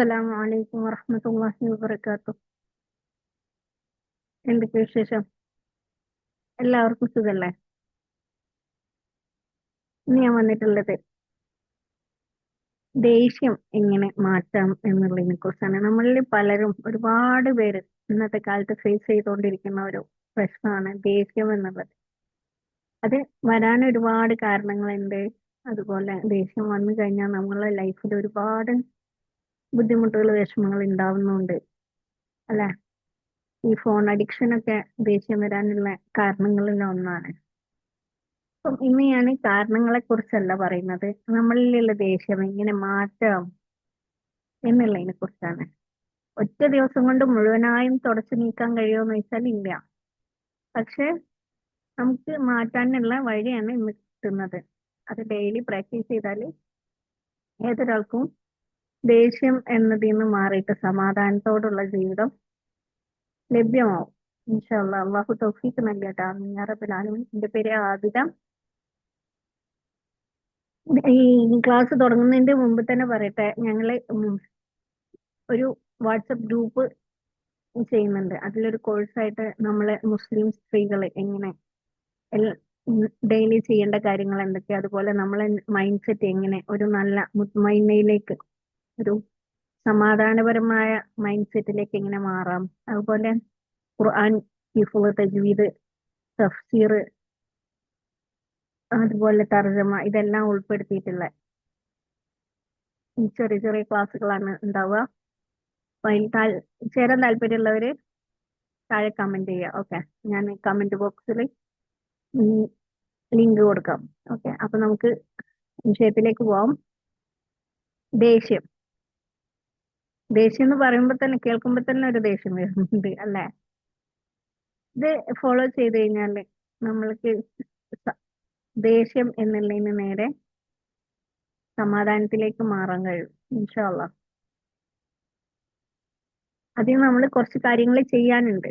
അസ്സലാമു അലൈക്കും വറഹമത്തല്ലാഹി വബറകാതുഹു എന്തൊക്കെ വിശേഷം? എല്ലാവർക്കും സുഖല്ലേ? ഇന്ന് ഞാൻ വന്നിട്ടുള്ളത് ദേഷ്യം എങ്ങനെ മാറ്റാം എന്നുള്ളതിനെ കുറിച്ചാണ്. നമ്മളിൽ പലരും ഒരുപാട് പേര് ഇന്നത്തെ കാലത്ത് ഫേസ് ചെയ്തുകൊണ്ടിരിക്കുന്ന ഒരു പ്രശ്നമാണ് ദേഷ്യം എന്നുള്ളത്. അത് വരാൻ ഒരുപാട് കാരണങ്ങളുണ്ട്. അതുപോലെ ദേഷ്യം വന്നു കഴിഞ്ഞാൽ നമ്മളെ ലൈഫിൽ ഒരുപാട് ബുദ്ധിമുട്ടുകൾ വിഷമങ്ങൾ ഉണ്ടാവുന്നുണ്ട് അല്ലെ? ഈ ഫോൺ അഡിക്ഷൻ ഒക്കെ ദേഷ്യം വരാനുള്ള കാരണങ്ങളിൽ ഒന്നാണ്. അപ്പം ഞാൻ കാരണങ്ങളെ കുറിച്ചല്ല പറയുന്നത്. നമ്മളിലുള്ള ദേഷ്യം എങ്ങനെ മാറ്റാം എന്നുള്ളതിനെ കുറിച്ചാണ്. ഒറ്റ ദിവസം കൊണ്ട് മുഴുവനായും തുടച്ചു നീക്കാൻ കഴിയുമെന്ന് വെച്ചാൽ ഇല്ല. പക്ഷെ നമുക്ക് മാറ്റാനുള്ള വഴിയാണ് ഇന്ന് കിട്ടുന്നത്. അത് ഡെയിലി പ്രാക്ടീസ് ചെയ്താൽ ഏതൊരാൾക്കും ദേഷ്യം എന്നതിൽ നിന്ന് മാറിയിട്ട് സമാധാനത്തോടുള്ള ജീവിതം ലഭ്യമാവും. ഇൻഷാല്ല അള്ളാഹു തൗഫീഖ് നൽകട്ടെ. ആമീൻ. എന്റെ പേര് ആദിത ഈ ക്ലാസ് തുടങ്ങുന്നതിന്റെ മുമ്പ് തന്നെ പറയട്ടെ. ഞങ്ങൾ ഒരു വാട്സപ്പ് ഗ്രൂപ്പ് ചെയ്യുന്നുണ്ട്. അതിലൊരു കോഴ്സായിട്ട് നമ്മളെ മുസ്ലിം സ്ത്രീകൾ എങ്ങനെ ഡെയിലി ചെയ്യേണ്ട കാര്യങ്ങൾ എന്തൊക്കെ അതുപോലെ നമ്മളെ മൈൻഡ് സെറ്റ് എങ്ങനെ ഒരു നല്ല മുത്മൈനയിലേക്ക് ഒരു സമാധാനപരമായ മൈൻഡ് സെറ്റിലേക്ക് എങ്ങനെ മാറാം. അതുപോലെ ഖുർആൻ തജ്വീദ് തഫ്സീർ അതുപോലെ തർജമ ഇതെല്ലാം ഉൾപ്പെടുത്തിയിട്ടുള്ള ഈ ചെറിയ ചെറിയ ക്ലാസ്സുകളാണ് ഉണ്ടാവുക. അതിൽ ചേരാൻ താല്പര്യമുള്ളവര് താഴെ കമന്റ് ചെയ്യുക. ഓക്കെ ഞാൻ കമന്റ് ബോക്സിൽ ലിങ്ക് കൊടുക്കാം. ഓക്കെ അപ്പൊ നമുക്ക് വിഷയത്തിലേക്ക് പോവാം. ദേഷ്യം. ദേഷ്യം എന്ന് പറയുമ്പോൾ തന്നെ കേൾക്കുമ്പോൾ തന്നെ ഒരു ദേഷ്യം വരുന്നുണ്ട് അല്ലേ? ഇത് ഫോളോ ചെയ്ത് കഴിഞ്ഞാൽ നമ്മൾക്ക് ദേഷ്യം എന്നുള്ളതിന് നേരെ സമാധാനത്തിലേക്ക് മാറാൻ കഴിയും ഇൻഷാല്ല അതിന് നമ്മൾ കുറച്ച് കാര്യങ്ങൾ ചെയ്യാനുണ്ട്.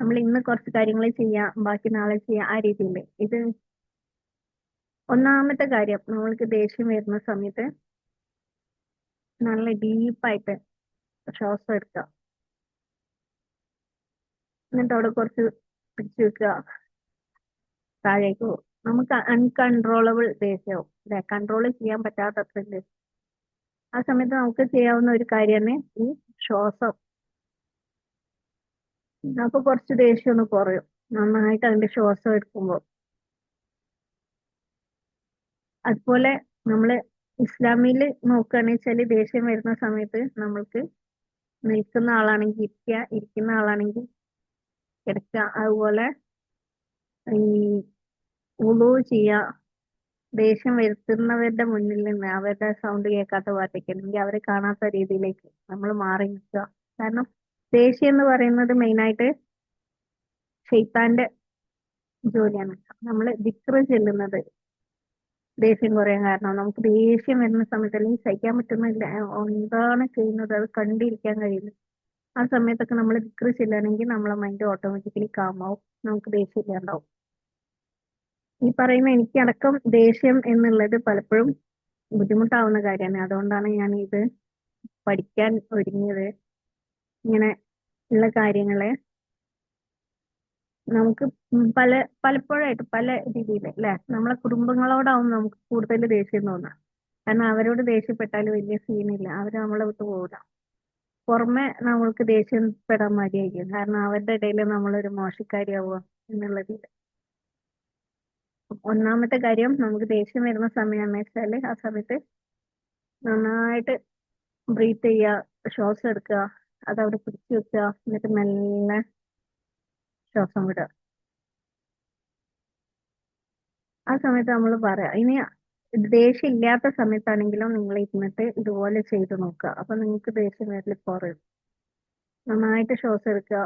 നമ്മൾ ഇന്ന് കുറച്ച് കാര്യങ്ങൾ ചെയ്യാം ബാക്കി നാളെ ചെയ്യാം ആ രീതിയിൽ ഇത് ഒന്നാമത്തെ കാര്യം നമ്മൾക്ക് ദേഷ്യം വരുന്ന സമയത്ത് നല്ല ഡീപ്പായിട്ട് ശ്വാസം എടുക്കുക എന്നിട്ട് അവിടെ കുറച്ച് പിടിച്ചു വെക്കുക. താഴേക്ക് പോകും. നമുക്ക് അൺകൺട്രോളബിൾ ദേഷ്യവും അല്ലെ? കൺട്രോൾ ചെയ്യാൻ പറ്റാത്തത്ര ആ സമയത്ത് നമുക്ക് ചെയ്യാവുന്ന ഒരു കാര്യമാണ് ഈ ശ്വാസം. നമുക്ക് കുറച്ച് ദേഷ്യം ഒന്ന് കുറയും. നന്നായിട്ട് അതിന്റെ ശ്വാസം എടുക്കുമ്പോൾ. അതുപോലെ നമ്മൾ ഇസ്ലാമിൽ നോക്കുകയാണെന്ന് വെച്ചാൽ ദേഷ്യം വരുന്ന സമയത്ത് നമ്മൾക്ക് നിൽക്കുന്ന ആളാണെങ്കിൽ ഇരിക്കുക ഇരിക്കുന്ന ആളാണെങ്കിൽ കിടക്കുക. അതുപോലെ ഈ ഉളു ചെയ്യുക ദേഷ്യം വരുത്തുന്നവരുടെ മുന്നിൽ നിന്ന് അവരുടെ സൗണ്ട് കേൾക്കാത്ത പാട്ടേക്ക് അല്ലെങ്കിൽ അവരെ കാണാത്ത രീതിയിലേക്ക് നമ്മൾ മാറി നിൽക്കുക. കാരണം ദേഷ്യം എന്ന് പറയുന്നത് മെയിനായിട്ട് ഷെയ്ത്താന്റെ ജോലിയാണ്. നമ്മൾ ദിക്റ് ചെല്ലുന്നത് ദേഷ്യം കുറയാൻ കാരണം. നമുക്ക് ദേഷ്യം വരുന്ന സമയത്ത് അല്ലെങ്കിൽ സഹിക്കാൻ പറ്റുന്നില്ല എന്താണ് ചെയ്യുന്നത് അത് കണ്ടിരിക്കാൻ കഴിയില്ല. ആ സമയത്തൊക്കെ നമ്മൾ ദിക്റ് ചെല്ലുകയാണെങ്കിൽ നമ്മളെ മൈൻഡ് ഓട്ടോമാറ്റിക്കലി കാമാവും നമുക്ക് ദേഷ്യം ഇല്ലാണ്ടാവും. ഈ പറയുന്ന എനിക്കടക്കം ദേഷ്യം എന്നുള്ളത് പലപ്പോഴും ബുദ്ധിമുട്ടാവുന്ന കാര്യമാണ്. അതുകൊണ്ടാണ് ഞാൻ ഇത് പഠിക്കാൻ ഒരുങ്ങിയത്. ഇങ്ങനെ ഉള്ള കാര്യങ്ങളെ നമുക്ക് പല പലപ്പോഴായിട്ട് പല രീതിയിൽ അല്ലെ? നമ്മളെ കുടുംബങ്ങളോടാവും നമുക്ക് കൂടുതൽ ദേഷ്യം തോന്നാം. കാരണം അവരോട് ദേഷ്യപ്പെട്ടാൽ വലിയ സീനില്ല അവർ നമ്മളെ വിട്ട് പോകില്ല പുറമെ നമ്മൾക്ക് ദേഷ്യപ്പെടാൻ മതിയായിരിക്കും കാരണം അവരുടെ ഇടയിൽ നമ്മളൊരു മോശക്കാരിയാവുക എന്നുള്ളതിൽ ഒന്നാമത്തെ കാര്യം നമുക്ക് ദേഷ്യം വരുന്ന സമയമാണെന്ന് വെച്ചാൽ ആ സമയത്ത് നന്നായിട്ട് ബ്രീത്ത് ചെയ്യുക ശ്വാസം എടുക്കുക അത് അവിടെ പിടിച്ചു വെക്കുക എന്നിട്ട് മെല്ലെ ശ്വാസം വിടുക. ആ സമയത്ത് നമ്മൾ പറയാം ഇനി ദേഷ്യം ഇല്ലാത്ത സമയത്താണെങ്കിലും നിങ്ങൾ ഇരുന്നിട്ട് ഇതുപോലെ ചെയ്ത് നോക്കുക. അപ്പൊ നിങ്ങൾക്ക് ദേഷ്യം വരൽ കുറയും. നന്നായിട്ട് ശ്വാസം എടുക്കുക.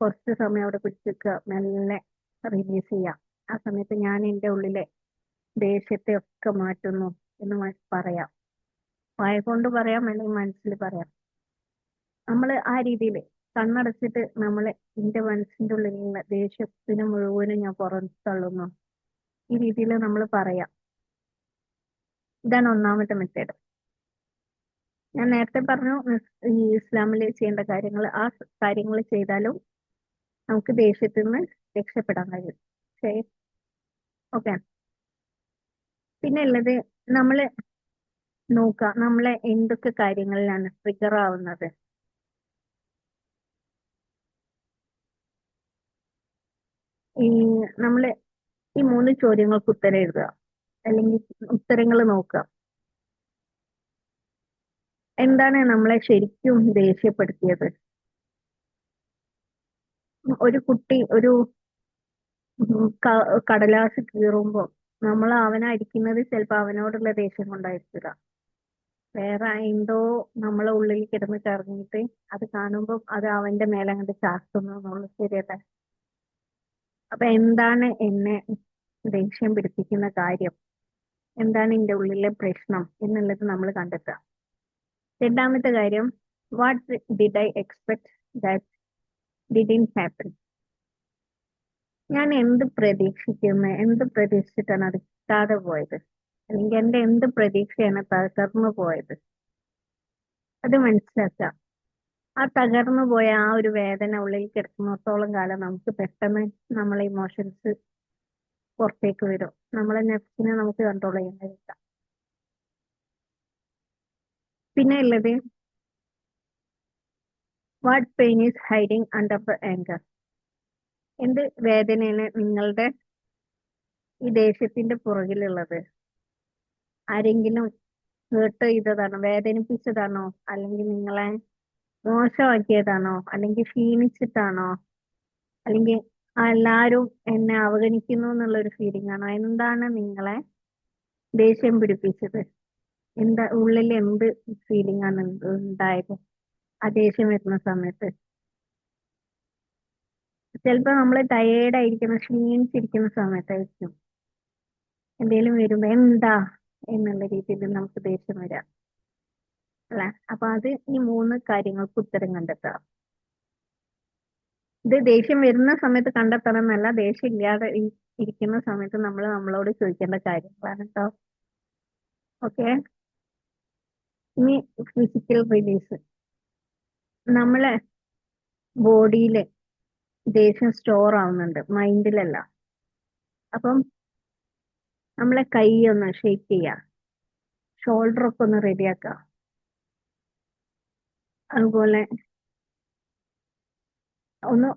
കുറച്ച് സമയം അവിടെ പിടിച്ചു വെക്കുക മെല്ലെ റിലീസ് ചെയ്യാം ആ സമയത്ത് ഞാൻ എന്റെ ഉള്ളിലെ ദേഷ്യത്തെ ഒക്കെ മാറ്റുന്നു എന്ന് പറയാം. വായ കൊണ്ട് പറയാം അല്ലെങ്കിൽ മനസ്സിൽ പറയാം. നമ്മൾ ആ രീതിയിൽ കണ്ണടച്ചിട്ട് നമ്മളെ എന്റെ മനസ്സിന്റെ ഉള്ളിലുള്ള ദേഷ്യത്തിന് മുഴുവനും ഞാൻ പുറത്തള്ളുന്നു ഈ രീതിയിൽ നമ്മൾ പറയാം. ഇതാണ് ഒന്നാമത്തെ മെത്തേഡ് ഞാൻ നേരത്തെ പറഞ്ഞു ഈ ഇസ്ലാമിൽ ചെയ്യേണ്ട കാര്യങ്ങൾ ആ കാര്യങ്ങൾ ചെയ്താലും നമുക്ക് ദേഷ്യത്തിൽ നിന്ന് രക്ഷപ്പെടാൻ കഴിയും. ഓക്കെ. പിന്നെ ഉള്ളത് നമ്മൾ നോക്കുക നമ്മളെ എന്തൊക്കെ കാര്യങ്ങളിലാണ് ട്രിഗർ ആവുന്നത്. ഈ നമ്മൾ ഈ മൂന്ന് ചോദ്യങ്ങൾക്ക് ഉത്തരം എഴുതുക. അല്ലെങ്കിൽ ഉത്തരങ്ങൾ നോക്കുക. എന്താണ് നമ്മളെ ശരിക്കും ദേഷ്യപ്പെടുത്തിയത്? ഒരു കുട്ടി ഒരു കടലാസ് കീറുമ്പോ നമ്മൾ അവനെ അടിക്കുന്നത് ചിലപ്പോൾ അവനോടുള്ള ദേഷ്യം കൊണ്ടായിരിക്കുക വേറെ എന്തോ നമ്മളെ ഉള്ളിൽ കിടന്ന് കറങ്ങിയിട്ട് അത് കാണുമ്പോൾ അത് അവന്റെ മേലെ അങ്ങോട്ട് ചാർത്തുന്നു എന്നുള്ളത് ശരിയല്ലേ. അപ്പൊ എന്താണ് എന്നെ ദേഷ്യം പിടിപ്പിക്കുന്ന കാര്യം? എന്താണ് എന്റെ ഉള്ളിലെ പ്രശ്നം എന്നുള്ളത് നമ്മൾ കണ്ടെത്തുക. രണ്ടാമത്തെ കാര്യം what did I expect that in happen ഞാൻ എന്ത് പ്രതീക്ഷിക്കുന്നു എന്ത് പ്രതീക്ഷിച്ചിട്ടാണ് അത് കിട്ടാതെ പോയത്? അല്ലെങ്കിൽ എന്റെ എന്ത് പ്രതീക്ഷയാണ് തകർന്നു പോയത്? അത് മനസ്സിലാക്കുക. ആ തകർന്നു പോയ ആ ഒരു വേദന ഉള്ളിൽ കിടക്കുന്നിടത്തോളം കാലം നമുക്ക് പെട്ടെന്ന് നമ്മളെ ഇമോഷൻസ് പുറത്തേക്ക് വരും. നമ്മളെ നെഫ്സിനെ നമുക്ക് കൺട്രോൾ ചെയ്യാൻ കഴിയില്ല പിന്നെ ഉള്ളത് what pain is hiding under the anchor എന്ത് വേദനയാണ് നിങ്ങളുടെ ഈ ദേഷ്യത്തിന്റെ പുറകിലുള്ളത്? ആരെങ്കിലും ഹേർട്ട് ചെയ്തതാണോ വേദനിപ്പിച്ചതാണോ? അല്ലെങ്കിൽ നിങ്ങളെ മോശമാക്കിയതാണോ? അല്ലെങ്കിൽ ക്ഷീണിച്ചിട്ടാണോ? അല്ലെങ്കിൽ എല്ലാരും എന്നെ അവഗണിക്കുന്നു എന്നുള്ള ഒരു ഫീലിംഗ് ആണോ? എന്താണ് നിങ്ങളെ ദേഷ്യം പിടിപ്പിച്ചത്? എന്താ ഉള്ളിൽ എന്ത് ഫീലിംഗ് ആണ് ഉണ്ടായത് ആ ദേഷ്യം വരുന്ന സമയത്ത്? ചിലപ്പോ നമ്മൾ ടയേർഡ് ആയിരിക്കുന്ന ക്ഷീണിച്ചിരിക്കുന്ന സമയത്തായിരിക്കും എന്തെങ്കിലും വരുമ്പോ എന്താ എന്നുള്ള രീതിയിൽ നമുക്ക് ദേഷ്യം വരാം. അല്ലെ? അപ്പൊ അത് ഈ മൂന്ന് കാര്യങ്ങൾക്ക് ഉത്തരം കണ്ടെത്തണം ഇത് ദേഷ്യം വരുന്ന സമയത്ത് കണ്ടെത്തണം എന്നല്ല ദേഷ്യം ഇല്ലാതെ ഇരിക്കുന്ന സമയത്ത് നമ്മൾ നമ്മളോട് ചോദിക്കേണ്ട കാര്യങ്ങളാണ് കേട്ടോ ഓക്കെ? ഇനി ഫിസിക്കൽ റിലീസ് നമ്മളെ ബോഡിയിൽ ദേഷ്യം സ്റ്റോർ ആവുന്നുണ്ട് മൈൻഡിലല്ല. അപ്പം നമ്മളെ കൈ ഒന്ന് ഷേക്ക് ചെയ്യുക ഷോൾഡർ ഒക്കെ ഒന്ന് റെഡിയാക്കുക അതുപോലെ ഒന്ന്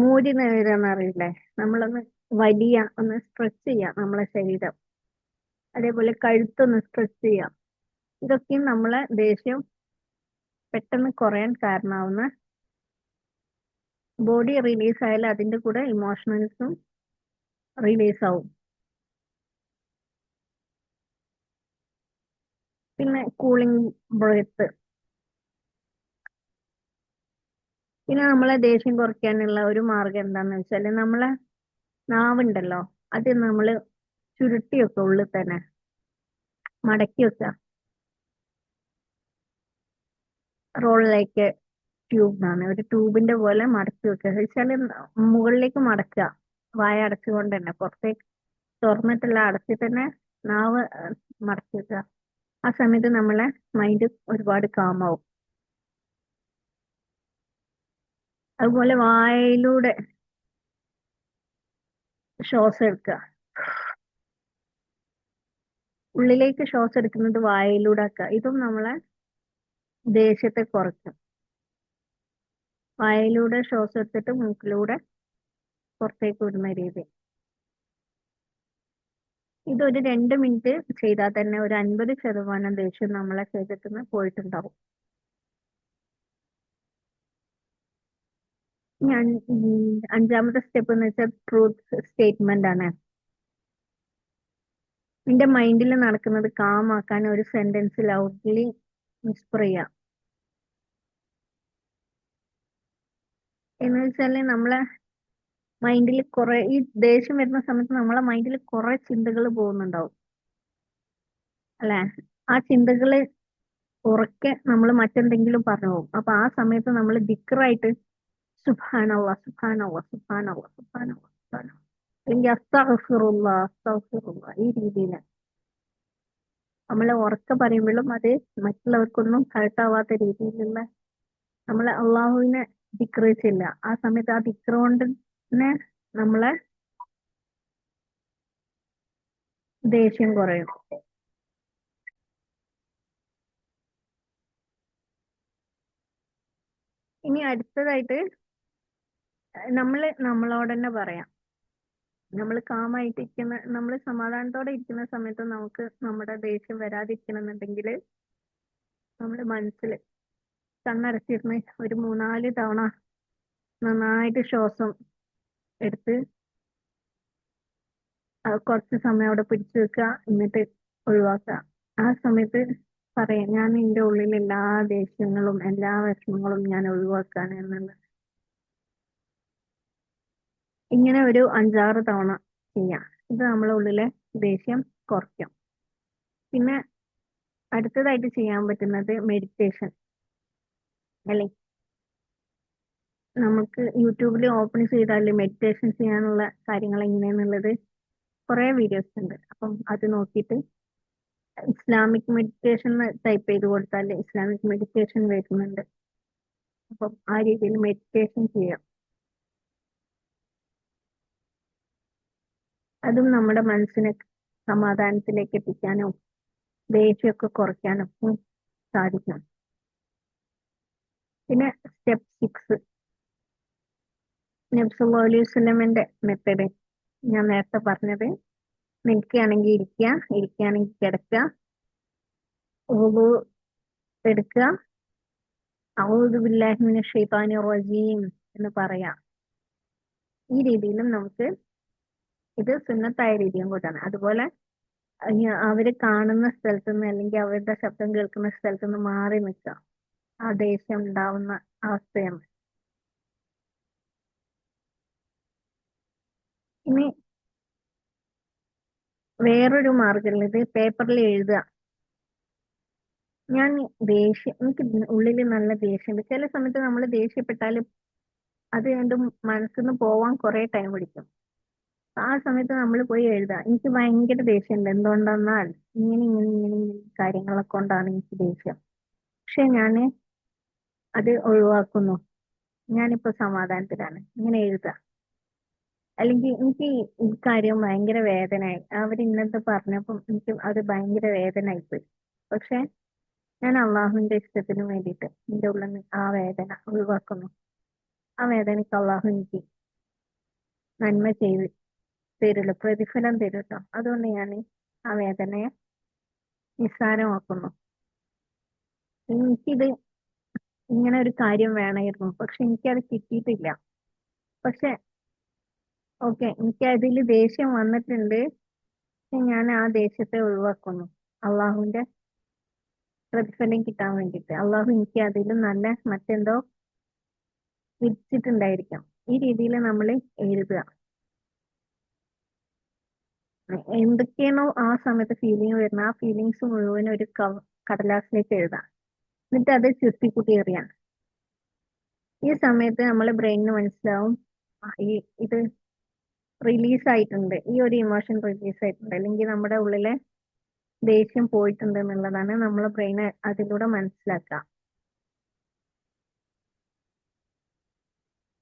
മൂടി നേരാന്ന് അറിയില്ലേ? നമ്മളൊന്ന് വലിയ ഒന്ന് സ്ട്രെച്ച് ചെയ്യാം നമ്മളെ ശരീരം. അതേപോലെ കഴുത്തൊന്ന് സ്ട്രെച്ച് ചെയ്യാം. ഇതൊക്കെയും നമ്മളെ ദേഷ്യം പെട്ടെന്ന് കുറയാൻ കാരണമാവുന്ന ബോഡി റിലീസ് ആയാൽ അതിന്റെ കൂടെ ഇമോഷണൽസും റിലീസ് ആവും. പിന്നെ കൂളിംഗ് ബ്രെത്ത് പിന്നെ നമ്മളെ ദേഷ്യം കുറയ്ക്കാനുള്ള ഒരു മാർഗം എന്താന്ന് വെച്ചാൽ നമ്മളെ നാവുണ്ടല്ലോ അത് നമ്മൾ ചുരുട്ടി വെക്കുക ഉള്ളിൽ തന്നെ മടക്കി വെക്കുക. റോളിലേക്ക് ലൈക്ക് ട്യൂബ് ആണ് ഒരു ട്യൂബിന്റെ പോലെ മടക്കി വെക്കുക. വെച്ചാൽ മുകളിലേക്ക് മടക്കുക വായ അടച്ചുകൊണ്ട് തന്നെ പുറത്തേക്ക് തുറന്നിട്ടുള്ള അടച്ച് തന്നെ നാവ് മടക്കി വെക്കുക. ആ സമയത്ത് നമ്മളെ മൈൻഡ് ഒരുപാട് കാമാവും അതുപോലെ വായയിലൂടെ ശ്വാസം എടുക്കുക. ഉള്ളിലേക്ക് ശ്വാസം എടുക്കുന്നത് വായയിലൂടെ ആക്കുക. ഇതും നമ്മളെ ദേഷ്യത്തെ കുറയ്ക്കും. വായയിലൂടെ ശ്വാസം എടുത്തിട്ട് മൂക്കിലൂടെ പുറത്തേക്ക് വിടുന്ന രീതി. ഇതൊരു രണ്ട് മിനിറ്റ് ചെയ്താൽ തന്നെ ഒരു അൻപത് ശതമാനം ദേഷ്യം നമ്മളെ ശരീരത്തിൽ നിന്ന് പോയിട്ടുണ്ടാവും. ഞാൻ അഞ്ചാമത്തെ സ്റ്റെപ്പ് എന്ന് വെച്ചാൽ ട്രൂത്ത് സ്റ്റേറ്റ്മെന്റ് ആണ്. നിന്റെ മൈൻഡിൽ നടക്കുന്നത് കാമാക്കാൻ ഒരു സെന്റൻസ് ലൗഡ്ലി വിസ്പർ ചെയ്യാം. എന്ന് വെച്ചാൽ നമ്മളെ മൈൻഡിൽ കുറെ ഈ ദേഷ്യം വരുന്ന സമയത്ത് നമ്മളെ മൈൻഡിൽ കുറെ ചിന്തകൾ പോകുന്നുണ്ടാവും. അല്ലെ? ആ ചിന്തകൾ ഉറക്കെ നമ്മൾ മറ്റെന്തെങ്കിലും പറഞ്ഞു പോകും. അപ്പൊ ആ സമയത്ത് നമ്മൾ ദിക്റായിട്ട് സുബാനവ സുബാനവ സുബാനവ സുബാനവ സുബാനവ അല്ലെങ്കിൽ അസ്തഗ്ഫിറുല്ലാ ഈ രീതിയിൽ നമ്മൾ ഉറക്കെ പറയുമ്പോഴും അത് മറ്റുള്ളവർക്കൊന്നും കേട്ടാവാത്ത രീതിയിലുള്ള നമ്മൾ അള്ളാഹുവിനെ ധിക്കരിച്ചില്ല ആ സമയത്ത് ആ ധിക്ര കൊണ്ട് നമ്മളെ ദേഷ്യം കുറയും. ഇനി അടുത്തതായിട്ട് നമ്മൾ നമ്മളോട് തന്നെ പറയാം. നമ്മൾ കാമായിട്ടിരിക്കുന്ന നമ്മൾ സമാധാനത്തോടെ ഇരിക്കുന്ന സമയത്ത് നമുക്ക് നമ്മുടെ ദേഷ്യം വരാതിരിക്കണമെന്നുണ്ടെങ്കിൽ നമ്മുടെ മനസ്സിൽ കണ്ണടച്ചിരുന്ന് ഒരു മൂന്നാൽ തവണ നന്നായിട്ട് ശ്വാസം എടുത്ത് കുറച്ച് സമയം അവിടെ പിടിച്ചു വെക്കുക എന്നിട്ട് ഒഴിവാക്കുക. ആ സമയത്ത് പറയാം ഞാൻ എന്റെ ഉള്ളിൽ എല്ലാ ദേഷ്യങ്ങളും എല്ലാ വിഷമങ്ങളും ഞാൻ ഒഴിവാക്കാൻ എന്നുള്ളത്. ഇങ്ങനെ ഒരു അഞ്ചാറ് തവണ ചെയ്യാം. ഇത് നമ്മളെ ഉള്ളിലെ ദേഷ്യം കുറയ്ക്കും. പിന്നെ അടുത്തതായിട്ട് ചെയ്യാൻ പറ്റുന്നത് മെഡിറ്റേഷൻ അല്ലെ? നമുക്ക് യൂട്യൂബിൽ ഓപ്പൺ ചെയ്താൽ മെഡിറ്റേഷൻ ചെയ്യാനുള്ള കാര്യങ്ങൾ എങ്ങനെയാന്നുള്ളത് കുറേ വീഡിയോസ് ഉണ്ട്. അപ്പം അത് നോക്കിയിട്ട് ഇസ്ലാമിക് മെഡിറ്റേഷൻ ടൈപ്പ് ചെയ്ത് കൊടുത്താൽ ഇസ്ലാമിക് മെഡിറ്റേഷൻ വരുന്നുണ്ട്. അപ്പം ആ രീതിയിൽ മെഡിറ്റേഷൻ ചെയ്യാം. അതും നമ്മുടെ മനസ്സിനെ സമാധാനത്തിലേക്ക് എത്തിക്കാനും ദേഷ്യമൊക്കെ കുറയ്ക്കാനും സാധിക്കണം സാധിക്കും. പിന്നെ സ്റ്റെപ്പ് സിക്സ്. നബ്സുല്ലാ അലൈഹി വസല്ലമയുടെ മെത്തഡ്. ഞാൻ നേരത്തെ പറഞ്ഞത് നിൽക്കുകയാണെങ്കിൽ ഇരിക്കുക ഇരിക്കുകയാണെങ്കിൽ കിടക്കുക ഉളു എടുക്കുക ഔദു ബില്ലാഹി മിനശ് ശൈത്താനിർ റജീം എന്ന് പറയാം. ഈ രീതിയിലും നമുക്ക് ഇത് സുന്നത്തായ രീതിയും കൂട്ടാണ്. അതുപോലെ അവർ കാണുന്ന സ്ഥലത്ത് നിന്ന് അല്ലെങ്കിൽ അവരുടെ ശബ്ദം കേൾക്കുന്ന സ്ഥലത്ത് നിന്ന് മാറി നിൽക്കുക. ആ ദേഷ്യം ഉണ്ടാവുന്ന അവസ്ഥയാണ്. ഇനി വേറൊരു മാർഗം ഇത് പേപ്പറിൽ എഴുതുക. ഞാൻ ദേഷ്യം എനിക്ക് ഉള്ളിൽ നല്ല ദേഷ്യമുണ്ട് ചില സമയത്ത് നമ്മൾ ദേഷ്യപ്പെട്ടാൽ അത് എന്റെ മനസ്സിൽ നിന്ന് പോവാൻ കുറെ ടൈം പിടിക്കും. ആ സമയത്ത് നമ്മൾ പോയി എഴുതാം. എനിക്ക് ഭയങ്കര ദേഷ്യമുണ്ട് എന്തുകൊണ്ടെന്നാൽ ഇങ്ങനെ ഇങ്ങനെ ഇങ്ങനെ ഇങ്ങനെ കാര്യങ്ങളൊക്കെ കൊണ്ടാണ് എനിക്ക് ദേഷ്യം. പക്ഷെ ഞാൻ അത് ഒഴിവാക്കുന്നു. ഞാനിപ്പോ സമാധാനത്തിലാണ്. ഇങ്ങനെ എഴുതാം. അല്ലെങ്കിൽ എനിക്ക് ഈ കാര്യം ഭയങ്കര വേദനയായി. അവർ ഇന്നത്തെ പറഞ്ഞപ്പം എനിക്ക് അത് ഭയങ്കര വേദനയായി പോയി പക്ഷെ ഞാൻ അള്ളാഹുവിന്റെ ഇഷ്ടത്തിന് വേണ്ടിയിട്ട് എന്റെ ഉള്ളിൽ ആ വേദന ഒഴിവാക്കുന്നു. ആ വേദനയ്ക്ക് അള്ളാഹു എനിക്ക് നന്മ ചെയ്ത് തരുള്ളൂ പ്രതിഫലം തരും കേട്ടോ അതുകൊണ്ട് ഞാൻ ആ വേദനയെ നിസ്സാരമാക്കുന്നു. എനിക്കിത് ഇങ്ങനെ ഒരു കാര്യം വേണമായിരുന്നു. പക്ഷെ എനിക്കത് കിട്ടിയിട്ടില്ല. പക്ഷെ ഓക്കെ എനിക്ക് അതിൽ ദേഷ്യം വന്നിട്ടുണ്ട്. ഞാൻ ആ ദേഷ്യത്തെ ഒഴിവാക്കുന്നു. അള്ളാഹുവിന്റെ പ്രതിഫലം കിട്ടാൻ വേണ്ടിയിട്ട്. അള്ളാഹു എനിക്ക് അതിൽ നല്ല മറ്റെന്തോ വിധിച്ചിട്ടുണ്ടായിരിക്കാം. ഈ രീതിയിൽ നമ്മൾ എഴുതുക. എന്തൊക്കെയാണോ ആ സമയത്ത് ഫീലിംഗ് വരുന്നത്? ആ ഫീലിങ്സ് മുഴുവൻ ഒരു കടലാസിലേക്ക് എഴുതാം. എന്നിട്ട് അത് ചുരുത്തിക്കൂട്ടി എറിയാം. ഈ സമയത്ത് നമ്മളെ ബ്രെയിനിന് മനസ്സിലാവും ഈ ഇത് റിലീസ് ആയിട്ടുണ്ട്. ഈ ഒരു ഇമോഷൻ റിലീസ് ആയിട്ടുണ്ട്. അല്ലെങ്കിൽ നമ്മുടെ ഉള്ളിലെ ദേഷ്യം പോയിട്ടുണ്ട് എന്നുള്ളതാണ് നമ്മളെ ബ്രെയിൻ അതിലൂടെ മനസ്സിലാക്കുക.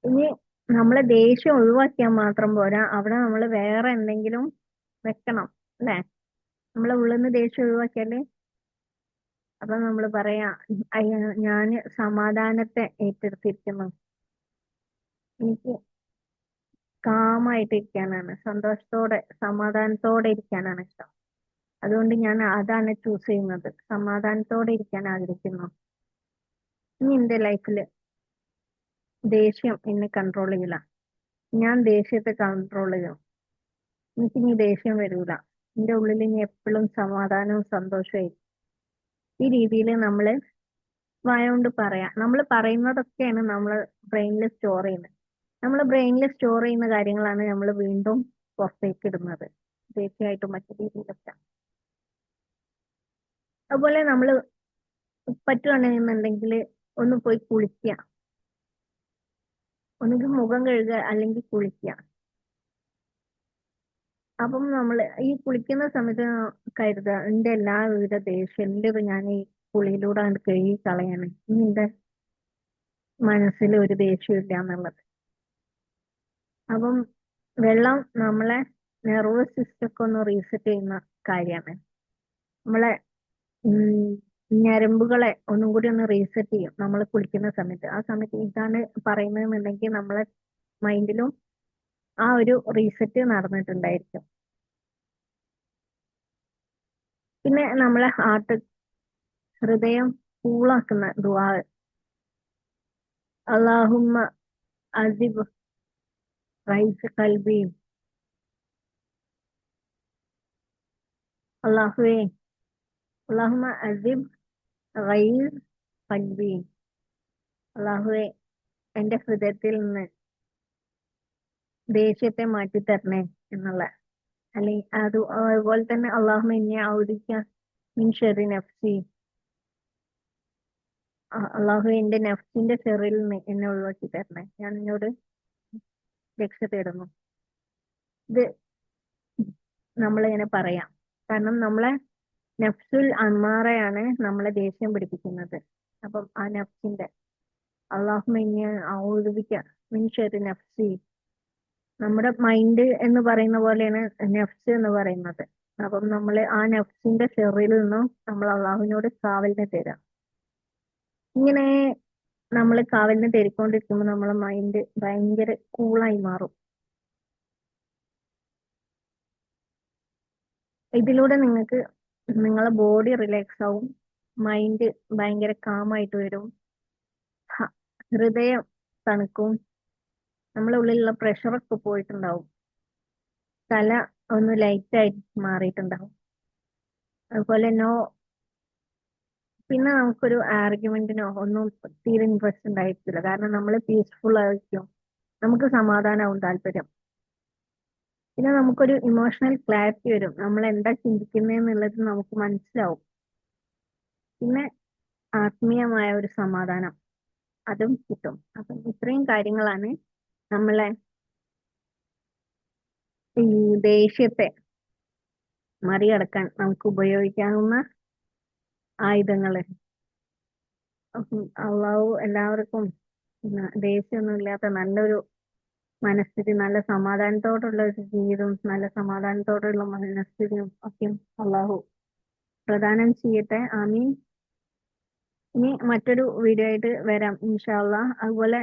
ഇനി നമ്മളെ ദേഷ്യം ഒഴിവാക്കിയാൽ മാത്രം പോരാ. അവിടെ നമ്മൾ വേറെ എന്തെങ്കിലും വെക്കണം അല്ലെ? നമ്മളെ ഉള്ളിൽ നിന്ന് ദേഷ്യം ഒഴിവാക്കിയാൽ? അപ്പൊ നമ്മൾ പറയാ ഞാൻ സമാധാനത്തെ ഏറ്റെടുത്തിരിക്കുന്നു. എനിക്ക് കാമായിട്ട് ഇരിക്കാനാണ് സന്തോഷത്തോടെ സമാധാനത്തോടെ ഇരിക്കാനാണ് ഇഷ്ടം. അതുകൊണ്ട് ഞാൻ അതാണ് ചൂസ് ചെയ്യുന്നത്. സമാധാനത്തോടെ ഇരിക്കാൻ ആഗ്രഹിക്കുന്നു. ഇനി എന്റെ ലൈഫിൽ ദേഷ്യം എന്നെ കൺട്രോൾ ചെയ്യില്ല ഞാൻ ദേഷ്യത്തെ കൺട്രോൾ ചെയ്യും. എനിക്ക് ഇനി ദേഷ്യം വരൂല. എന്റെ ഉള്ളിൽ ഇനി എപ്പോഴും സമാധാനവും സന്തോഷവും ഈ രീതിയിൽ നമ്മൾ വായകൊണ്ട് പറയാം. നമ്മൾ പറയുന്നതൊക്കെയാണ് നമ്മൾ ബ്രെയിനിൽ സ്റ്റോർ ചെയ്യുന്നത്. നമ്മൾ ബ്രെയിനിൽ സ്റ്റോർ ചെയ്യുന്ന കാര്യങ്ങളാണ് നമ്മൾ വീണ്ടും പുറത്തേക്ക് ഇടുന്നത്. ദേഷ്യമായിട്ടും മറ്റു രീതിയിലൊക്കെ അതുപോലെ നമ്മൾ പറ്റുകയാണെന്നുണ്ടെങ്കിൽ ഒന്ന് പോയി കുളിക്കുക. ഒന്നുകിൽ മുഖം കഴുകുക അല്ലെങ്കിൽ കുളിക്കുക. അപ്പം നമ്മൾ ഈ കുളിക്കുന്ന സമയത്ത് കരുതുക എല്ലാ എല്ലാവിധ ദേഷ്യം എന്റെ ഞാൻ ഈ കുളിയിലൂടെ അങ്ങട് കഴുകി കളയാണ്. ഇനി എന്റെ മനസ്സിൽ ഒരു ദേഷ്യമില്ല എന്നുള്ളത്. അപ്പം വെള്ളം നമ്മളെ നെർവസ് സിസ്റ്റം ഒക്കെ ഒന്ന് റീസെറ്റ് ചെയ്യുന്ന കാര്യമാണ്. നമ്മളെ ഞരമ്പുകളെ ഒന്നും കൂടി ഒന്ന് റീസെറ്റ് ചെയ്യും നമ്മൾ കുളിക്കുന്ന സമയത്ത്. ആ സമയത്ത് ഇതാണ് പറയുന്നതെന്നുണ്ടെങ്കിൽ നമ്മളെ മൈൻഡിലും ആ ഒരു റീസെറ്റ് നടന്നിട്ടുണ്ടായിരിക്കും. പിന്നെ നമ്മളെ ഹാർട്ട് ഹൃദയം കൂളാക്കുന്ന ദുവാ അള്ളാഹുമ്മ അസിബ് റൈസ് കൽബിയും അള്ളാഹുവേ അള്ളാഹുമ്മ അസിബ് റൈസ് കൽബിയും അള്ളാഹുവേ എന്റെ ഹൃദയത്തിൽ നിന്ന് ദേഷ്യത്തെ മാറ്റി തരണേ എന്നുള്ള. അല്ലെങ്കിൽ അത് അതുപോലെ തന്നെ അള്ളാഹു എന്നെ ഔദിക്ക മിൻ നഫ്സി. അള്ളാഹു എന്റെ നഫ്സിന്റെ ഷെറിൽ നിന്ന് എന്നെ ഒഴിവാക്കി തരണേ. ഞാൻ നിന്നോട് രക്ഷ തേടുന്നു. ഇത് നമ്മളിങ്ങനെ പറയാം. കാരണം നമ്മളെ നഫ്സുൽ അന്മാറയാണ് നമ്മളെ ദേഷ്യം പിടിപ്പിക്കുന്നത്. അപ്പം ആ നഫ്സിന്റെ അള്ളാഹു എന്നെ ഔദിക്ക മിൻ ഷെറി നഫ്സി. നമ്മുടെ മൈൻഡ് എന്ന് പറയുന്ന പോലെയാണ് നെഫ്സ് എന്ന് പറയുന്നത്. അപ്പം നമ്മൾ ആ നെഫ്സിന്റെ ഷെറിൽ നിന്നും നമ്മൾ അള്ളാഹുവിനോട് കാവലിനെ തരാം. ഇങ്ങനെ നമ്മൾ കാവലിനെ തേടിക്കൊണ്ടിരിക്കുമ്പോൾ നമ്മളെ മൈൻഡ് ഭയങ്കര കൂളായി മാറും. ഇതിലൂടെ നിങ്ങൾക്ക് നിങ്ങളെ ബോഡി റിലാക്സ് ആവും മൈൻഡ് ഭയങ്കര കാമായിട്ട് വരും ഹൃദയം തണുക്കും നമ്മളെ ഉള്ളിലുള്ള പ്രഷറൊക്കെ പോയിട്ടുണ്ടാവും. തല ഒന്ന് ലൈറ്റായി മാറിയിട്ടുണ്ടാവും. അതുപോലെ നോ പിന്നെ നമുക്കൊരു ആർഗ്യുമെന്റിനോ ഒന്നും തീരെ ഇൻട്രസ്റ്റ് ഉണ്ടായിരിക്കില്ല കാരണം നമ്മൾ പീസ്ഫുൾ ആയിരിക്കും. നമുക്ക് സമാധാനമാവും താല്പര്യം. പിന്നെ നമുക്കൊരു ഇമോഷണൽ ക്ലാരിറ്റി വരും. നമ്മൾ എന്താ ചിന്തിക്കുന്നതെന്നുള്ളത് നമുക്ക് മനസ്സിലാവും. പിന്നെ ആത്മീയമായ ഒരു സമാധാനം. അതും കിട്ടും. അപ്പം ഇത്രയും കാര്യങ്ങളാണ് നമ്മളെ ഈ ദേഷ്യത്തെ മറികടക്കാൻ നമുക്ക് ഉപയോഗിക്കാവുന്ന ആയുധങ്ങൾ. അള്ളാഹു എല്ലാവർക്കും ദേഷ്യമൊന്നും ഇല്ലാത്ത നല്ലൊരു മനസ്ഥിതി നല്ല സമാധാനത്തോടുള്ള ഒരു ജീവിതവും നല്ല സമാധാനത്തോടുള്ള മനസ്ഥിതിയും ഒക്കെ അള്ളാഹു പ്രദാനം ചെയ്യട്ടെ. ആമീൻ. ഇനി മറ്റൊരു വീഡിയോ ആയിട്ട് വരാം. ഇൻഷാല്ല അതുപോലെ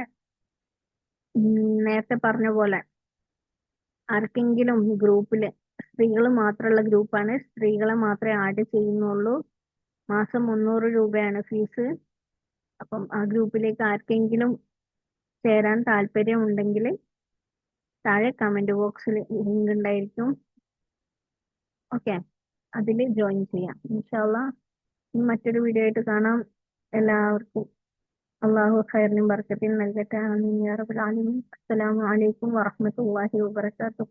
നേരത്തെ പറഞ്ഞ പോലെ ആർക്കെങ്കിലും ഗ്രൂപ്പിൽ സ്ത്രീകൾ മാത്രമുള്ള ഗ്രൂപ്പാണ്. സ്ത്രീകളെ മാത്രമേ ആഡ് ചെയ്യുന്നുള്ളൂ. മാസം മുന്നൂറ് രൂപയാണ് ഫീസ്. അപ്പം ആ ഗ്രൂപ്പിലേക്ക് ആർക്കെങ്കിലും ചേരാൻ താല്പര്യമുണ്ടെങ്കിൽ താഴെ കമന്റ് ബോക്സിൽ ലിങ്ക് ഉണ്ടായിരിക്കും. ഓക്കെ. അതിൽ ജോയിൻ ചെയ്യാം. ഇൻഷാല്ല മറ്റൊരു വീഡിയോ ആയിട്ട് കാണാം. എല്ലാവർക്കും അള്ളാഹു ഖൈറിനും ബർക്കത്തിനും നൽകട്ടെ ആമീൻ യാ റബ്ബൽ ആലമീൻ അസ്സലാമു അലൈക്കും വറഹ്മത്തുള്ളാഹി വബറകാതുഹു